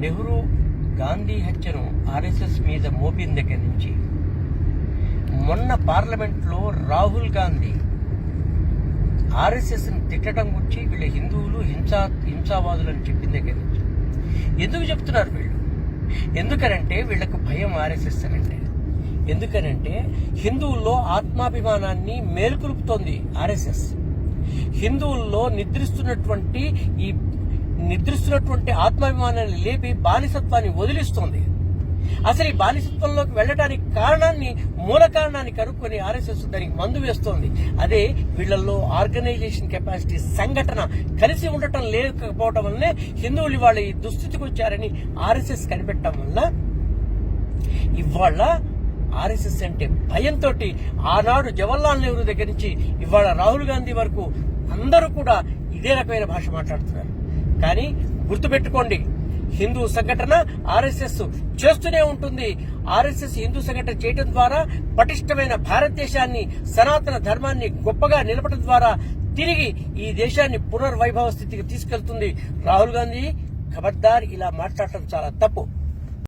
Nehru Gandhi హత్యను RSS మీద మోపిన దగ్గర నుంచి. మొన్న పార్లమెంట్లో రాహుల్ గాంధీ ఆర్ఎస్ఎస్ని తిట్టడం గురించి వీళ్ళ హిందువులు హింసా హింసావాదులు అని చెప్పిన దగ్గర నుంచి. ఎందుకు చెప్తున్నారు వీళ్ళు? ఎందుకనంటే వీళ్ళకు భయం ఆర్ఎస్ఎస్ అంటే. ఎందుకనంటే హిందువుల్లో ఆత్మాభిమానాన్ని మేల్కొలుపుతోంది ఆర్ఎస్ఎస్. హిందువుల్లో నిద్రిస్తున్నటువంటి ఈ నిద్రిస్తున్నటువంటి ఆత్మాభిమానాన్ని లేపి బానిసత్వాన్ని వదిలిస్తోంది. అసలు ఈ బానిసత్వంలోకి వెళ్ళడానికి కారణాన్ని మూల కారణాన్ని కనుక్కొని ఆర్ఎస్ఎస్ దానికి మందు వేస్తోంది. అదే వీళ్ళల్లో ఆర్గనైజేషన్ కెపాసిటీ సంఘటన కలిసి ఉండటం లేకపోవటం వల్లనే హిందువులు ఇవాళ ఈ దుస్థితికి వచ్చారని ఆర్ఎస్ఎస్ కనిపెట్టడం వల్ల ఇవాళ ఆర్ఎస్ఎస్ అంటే భయంతో ఆనాడు జవహర్లాల్ నెహ్రూ దగ్గర నుంచి ఇవాళ రాహుల్ గాంధీ వరకు అందరూ కూడా ఇదే రకమైన భాష మాట్లాడుతున్నారు. కానీ గుర్తుపెట్టుకోండి హిందూ సంఘటన ఆర్ఎస్ఎస్ చేస్తూనే ఉంటుంది. ఆర్ఎస్ఎస్ హిందూ సంఘటన చేయడం ద్వారా పటిష్టమైన భారతదేశాన్ని సనాతన ధర్మాన్ని గొప్పగా నిలపడం ద్వారా తిరిగి ఈ దేశాన్ని పునర్వైభవ స్థితికి తీసుకెళ్తుంది. రాహుల్ గాంధీ ఖబర్దార్ ఇలా మాట్లాడటం చాలా తప్పు.